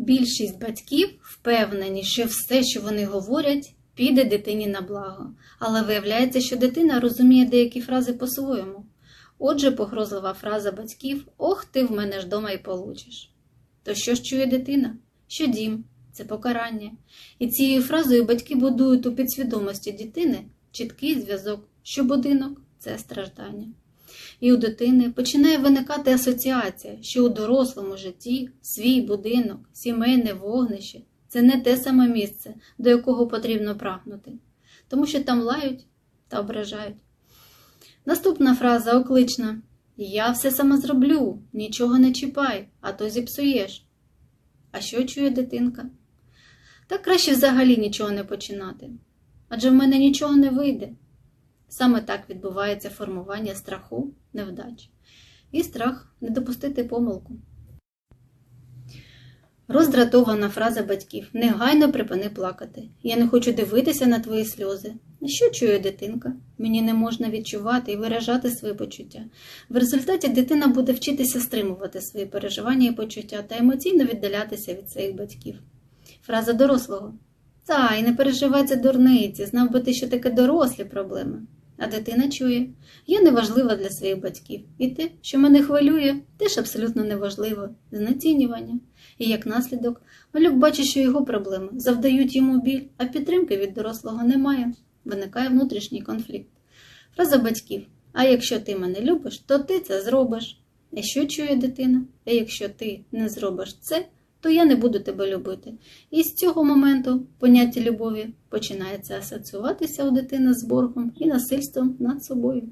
Більшість батьків впевнені, що все, що вони говорять, піде дитині на благо, але виявляється, що дитина розуміє деякі фрази по-своєму. Отже, погрозлива фраза батьків Ох, ти в мене ж дома і получиш. То що ж чує дитина? Що дім це покарання. І цією фразою батьки будують у підсвідомості дитини чіткий зв'язок, що будинок це страждання. І у дитини починає виникати асоціація, що у дорослому житті свій будинок, сімейне вогнище це не те саме місце, до якого потрібно прагнути, тому що там лають та ображають. Наступна фраза оклична Я все сама зроблю, нічого не чіпай, а то зіпсуєш. А що чує дитинка? Так краще взагалі нічого не починати. Адже в мене нічого не вийде. Саме так відбувається формування страху невдач. І страх не допустити помилку. Роздратована фраза батьків Негайно припини плакати. Я не хочу дивитися на твої сльози. Що чує дитинка? Мені не можна відчувати і виражати свої почуття. В результаті дитина буде вчитися стримувати свої переживання і почуття та емоційно віддалятися від своїх батьків. Фраза дорослого Та, і не переживай це дурниці, знав би ти, що таке дорослі проблеми. А дитина чує, я неважлива для своїх батьків, і те, що мене хвилює, теж абсолютно неважливо, знецінювання. І як наслідок, малюк бачить, що його проблеми завдають йому біль, а підтримки від дорослого немає. Виникає внутрішній конфлікт. Фраза батьків: А якщо ти мене любиш, то ти це зробиш. А що чує дитина? А якщо ти не зробиш це, то я не буду тебе любити. І з цього моменту поняття любові починається асоціюватися у дитини з боргом і насильством над собою.